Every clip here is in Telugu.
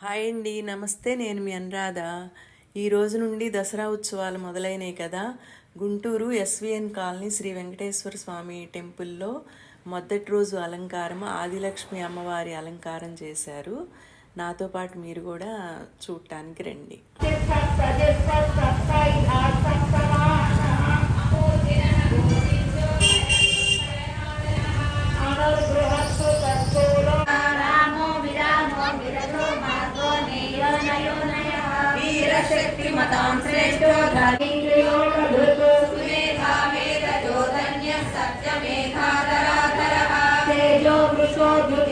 హాయ్ అండి నమస్తే నేను మీ అనురాధ ఈ రోజు నుండి దసరా ఉత్సవాలు మొదలైనాయి కదా గుంటూరు ఎస్విఎన్ కాలనీ శ్రీ వెంకటేశ్వర స్వామి టెంపుల్లో మొదటి రోజు అలంకారం ఆదిలక్ష్మి అమ్మవారి అలంకారం చేశారు నాతో పాటు మీరు కూడా చూడటానికి రండి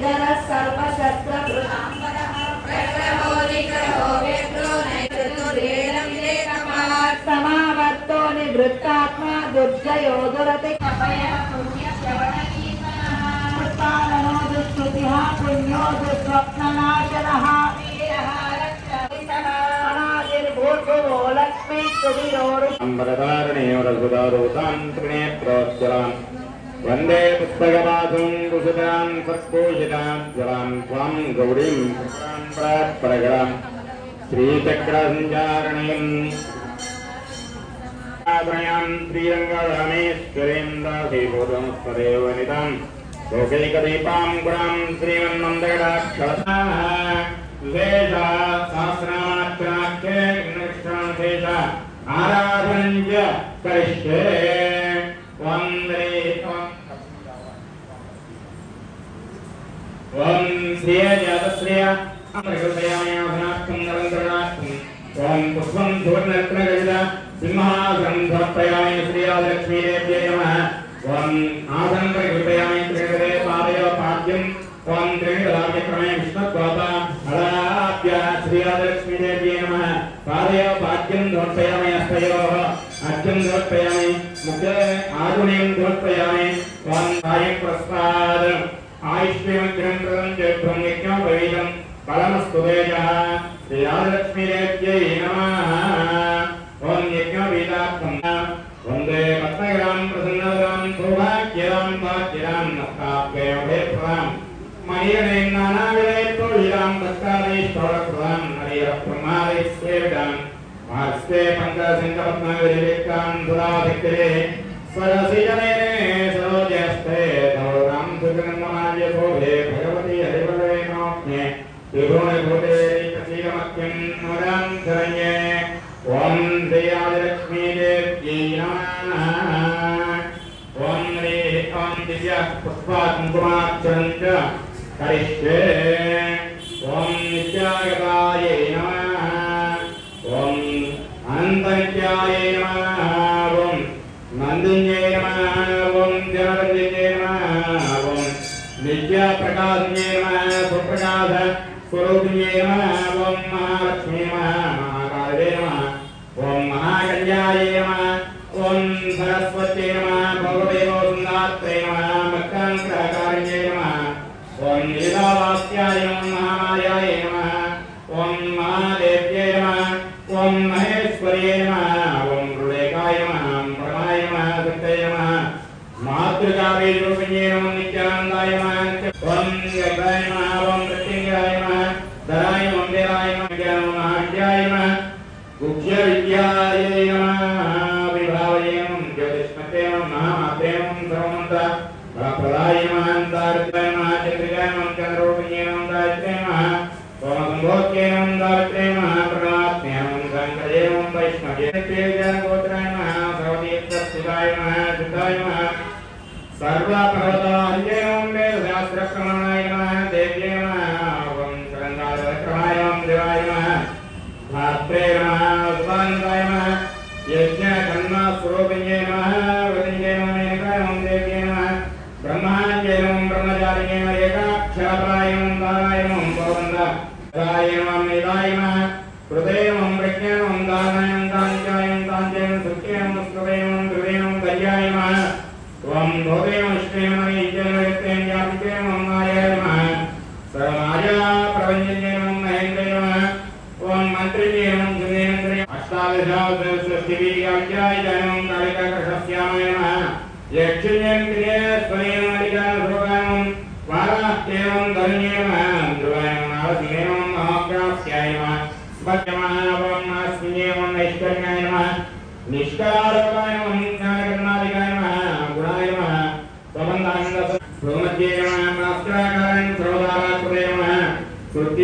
వృషో ధృతిధరः సర్వశస్త్రకృతాంబరः ప్రగ్రహో నిగ్రహో సమావర్తో పుష్పాలనో పుణ్యో లక్ష్మీ సుధిరోరు वंदे पुस्तकपाथम् कुसुताम् सर्पोषिताम् जलाम् त्वाम् गौरीम् परगराम् श्रीचक्रसञ्चारणीम् आदरयाम् श्रीरङ्गरामेश्वरीम् दासीभूतमस्पदेव वनिताम् लोकैकदीपाम् गुणाम् श्रीमन्मन्दगडाक्षरसाः विशेषा सहस्रमात्राख्ये निष्ठाशेष आराधनञ्च करिष्ये। ఓం శ్రియ జాతశ్రియ అమృతయామయాధనార్థం నిరంతరణార్థం ఓం పుష్పం సువర్ణరత్నగజ సింహాసనం సమర్పయామి శ్రీరాజలక్ష్మీదేవ్యై నమః ఓం ఆసనం పరికృపయామి త్రిగదే పాదయ పాద్యం ఓం త్రిగదామ్యక్రమే విష్ణుత్వాత అలాభ్య శ్రీరాజలక్ష్మీదేవ్యై నమః పాదయ పాద్యం సమర్పయామి హస్తయోః అర్ఘ్యం సమర్పయామి ముఖే ఆగుణ్యం సమర్పయామి ఓం సాయం ప్రసాదం ఆయుష్యమగ్రం ప్రదం చేభ్రం శ్రీరాజలక్ష్మీదేవ్యై నమః. ఓం యజ్ఞవీతార్థం వందే పద్మగ్రాం ప్రసన్నగ్రాం సౌభాగ్యరాం భాగ్యరాం నస్తాభ్యమభయప్రదాం మణిగణేం నానావిధైర్తోషిరాం తత్కాలీష్టోడప్రదాం హరియ శ్రీరాజలక్ష్మీదేవ్యై నమః ఓం హ్రీ ఓం దివ్య పుష్పా కుంకుమాక్షరం చ కరిష్యే ఓం నిత్యాగతాయై నమః ఓం అనంతనిత్యాయై నమః ఓం నందిన్యై నమః ఓం జనరంజన్యై నమః ఓం విద్యాప్రకాశన్యై నమః సుప్రకాశ స్వరూపిణ్యై నమః మక్కాంకరకారిణ్యై నమః ఓం నీలావాస్యాయ నమః మహామాయాయ నమః ఓం మహాదేవ్యై నమః ఓం మహేశ్వర్యై నమః ఓం హృదయకాయ నమః ప్రమాయ నమః సత్యై నమః మాతృకావేరూపిణ్యై నమః బలప్రదాయ నమః దారిద్ర్యాయ నమః చంద్రికాయ నమః చంద్రరూపిణ్యై నమః దారిద్ర్యాయ నమః ఓం సంభోక్యై నమః దారిద్ర్యాయ నమః ప్రణాత్మ్య నమః శంకరే నమః వైష్ణవే తేజాయ గోత్రాయ నమః సర్వతీర్థస్థితాయ నమః సిద్ధాయ నమః సర్వపర్వతాహ్యై నమః వేదశాస్త్రక్రమణాయ నమః దేవ్యై నమః ఓం శరంగారక్రమాయ నమః దేవాయ నమః భాత్రే నమః సుధానందాయ నమః యజ్ఞ కర్మ స్వరూపిణ్యై నమః వదిన్యై నమః మేనకాయ నమః దేవ్యై నమః బ్రహ్మాంజై నమః బ్రహ్మచారిణ్యై నమః ఏకాక్షరాయ నమః దారాయ నమః గోవింద దాయ నమః నిదాయ నమః హృదయ నమః ప్రజ్ఞ నమః దానాయ నమః దాంచాయ నమః దాంచాయ నమః సుఖ్య నమః స్కృతయ నమః హృదయ నమః కళ్యాయ నమః ఓం భోగే నమః ఇష్టే నమః ఈజయ నమః యత్తే వ్యాపితే నమః మాయాయ त्वं भोगेन विष्णेन मनीन्द्रेन व्यापितेन ममाय नमः सर्वमाया प्रपञ्चेन महेन्द्र नमः त्वं मन्त्रिजेन सुरेन्द्र अष्टादशावसस्तिवीयाज्ञायजनं कालिकाकृष्णस्यामय नमः यक्षयेन क्रिये स्वरेण मलिकानुभवानं वाराष्ट्रेवं धन्ये नमः ध्रुवायं नमः भक्यमानवं नास्मिनेवं नमः निष्कारोपाय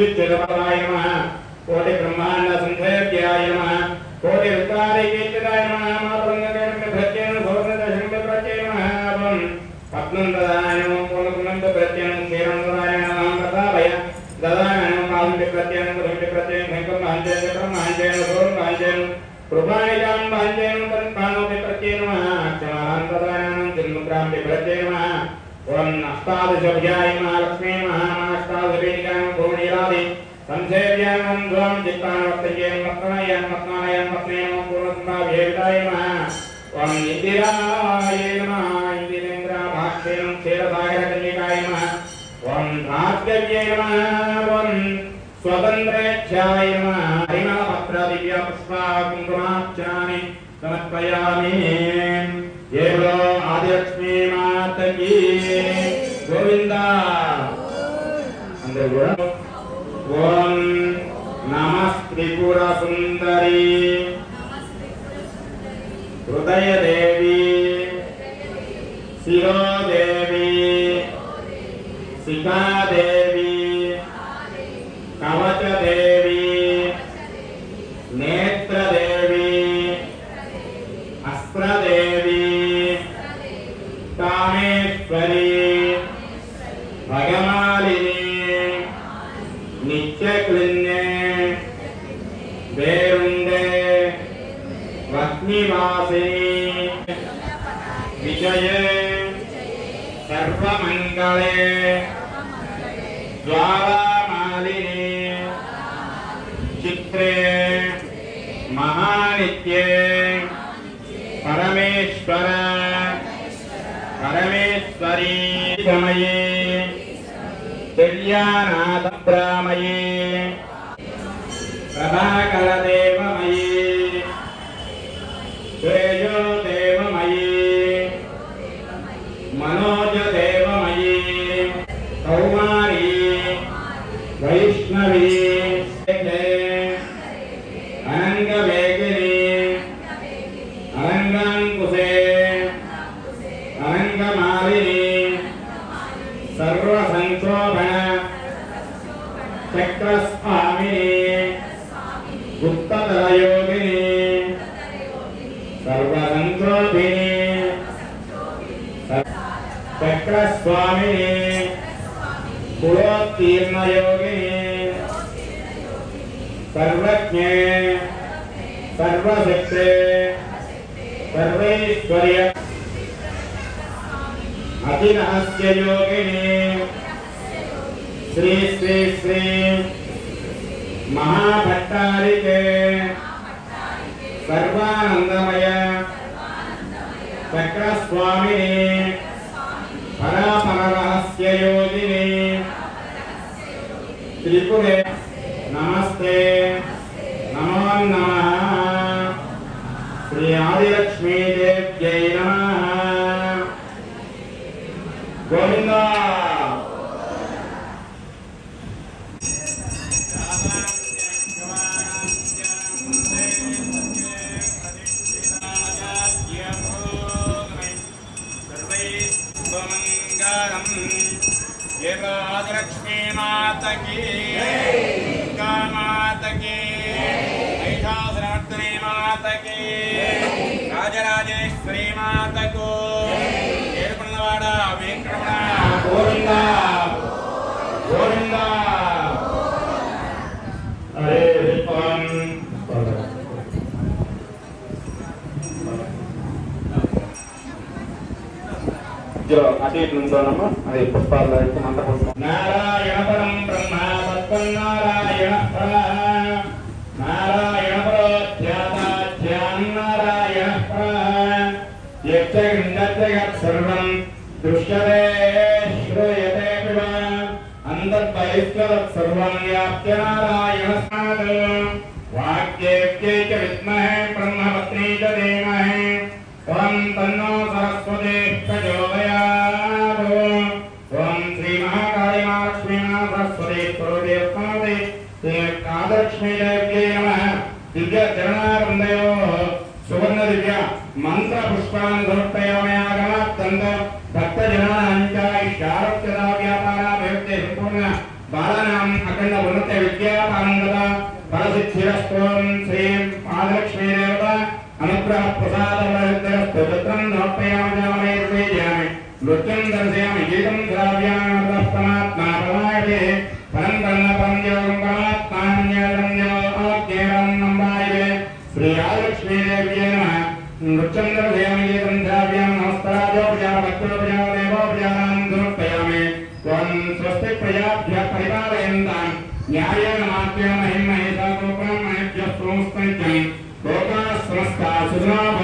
అత్యుచ్చరపదాయ నమ కోటి బ్రహ్మాండ సంధయవ్యాయ నమ కోటి రుద్రారైకేతరాయ నమ మాతృంగేణ సోదర శంకర ప్రత్యయ నమ పద్మం దదాయ నమ పూలకులంద ప్రత్యయం క్షీరం దదాయ నమ కథాభయ దదాయ నమ కాంతి ప్రత్యయం గురించి ప్రత్యయం ఓం అష్టాదశభుజాయమాలక్ష్మీ మహామాష్టాదశవేదికాం భూమిరాది సంసేవ్యామం ద్వాం చిత్తానవర్తయ్యేన పత్నాయాం పత్నాయాం పత్నేన పూర్వసంభావ్యేవితాయ మహా ఓం ఇందిరాయ నమః ఇందిరేంద్రాభాక్షేణం క్షీరసాగరకన్యకాయ మహా ఓం భార్గవ్యే నమః ఓం స్వతంత్రేచ్ఛాయ నమః హరిమల పత్ర దివ్య పుష్పా కుంకుమార్చనాని సమర్పయామి అందరికీ గోవిందా. అందరు కూడా ఓం నమ త్రిపుర సుందరి. హృదయదేవి శిరోదేవి. శిఖా చిత్రే మహానిత్యే పరమేశ్వర పరమేశ్వరీ సమయే దివ్యానాథప్రామయే ప్రభాకరదేవమయీ संशोभन चक्रस्वामिने। गुप्ततरयोगिने सर्वसंक्रोधिने चक्रस्वामिने। कुलोत्तीर्णयोगिने सर्वज्ञे। सर्वशक्ते। सर्वैश्वर्य అతిరహస్య యోగిని శ్రీ శ్రీ శ్రీ మహాభట్టారికే సర్వానందమయ చక్రస్వామిని పరాపర రహస్య యోగిని త్రిపురే మాతకు ఏడుకున్నవాడ వెంకటరమణ. గోవింద. గోవింద హరే విశ్వం అటు ఇటు నుంచోనమ్మా. అది పుష్పాలు నారాయణ పరం బ్రహ్మ सर्वं दृश्यते श्रूयते अंदर अन्तर्बहिष्कृतत् सर्वम् व्याप्य नारायणस्नात् वाक्येभ्यै च विद्महे ब्रह्मपत्नी च धीमहि। त्वं तन्नो सरस्वतीः प्रचोदयात्। त्वं श्रीमहाकालीमालक्ष्मीणा सरस्वती प्रोदेवते देव्ये नमः। दिव्य दिव्यचरणावृन्दयोः सुवर्णदिव्य मन्त्रपुष्पाणि समर्पय చరణారందయో సువర్ణ దివ్య మంత్ర పుష్పాన్ని సమర్పయామయాగమాత్తంత భక్త జనానాంచారోగ్యదా వ్యాపారాభివృద్ధి సంపూర్ణ బాలనాం అఖండ ఉన్నత విద్యాపానందత ఫలసిద్ధిరస్తోం శ్రీం పాదలక్ష్మీ దేవత అనుగ్రహ ప్రసాద వరదరస్తు చిత్రం సమర్పయామి శ్రీజయామి నృత్యం దర్శయామి గీతం శ్రావ్యామి ప్రమాయే పరమాయతే పరం కన్న పరం యోగం నంబాయే. శ్రీ ఆదిలక్ష్మీదేవ్యై నమ. నృత్యం దర్శయామి గీతం శ్రావ్యాం నమస్కారాజో న్యాయేన మాత్రేణ హిమ ఏతాగోపాం మహేభ్య సంస్థం లోకా సంస్థ సుజనా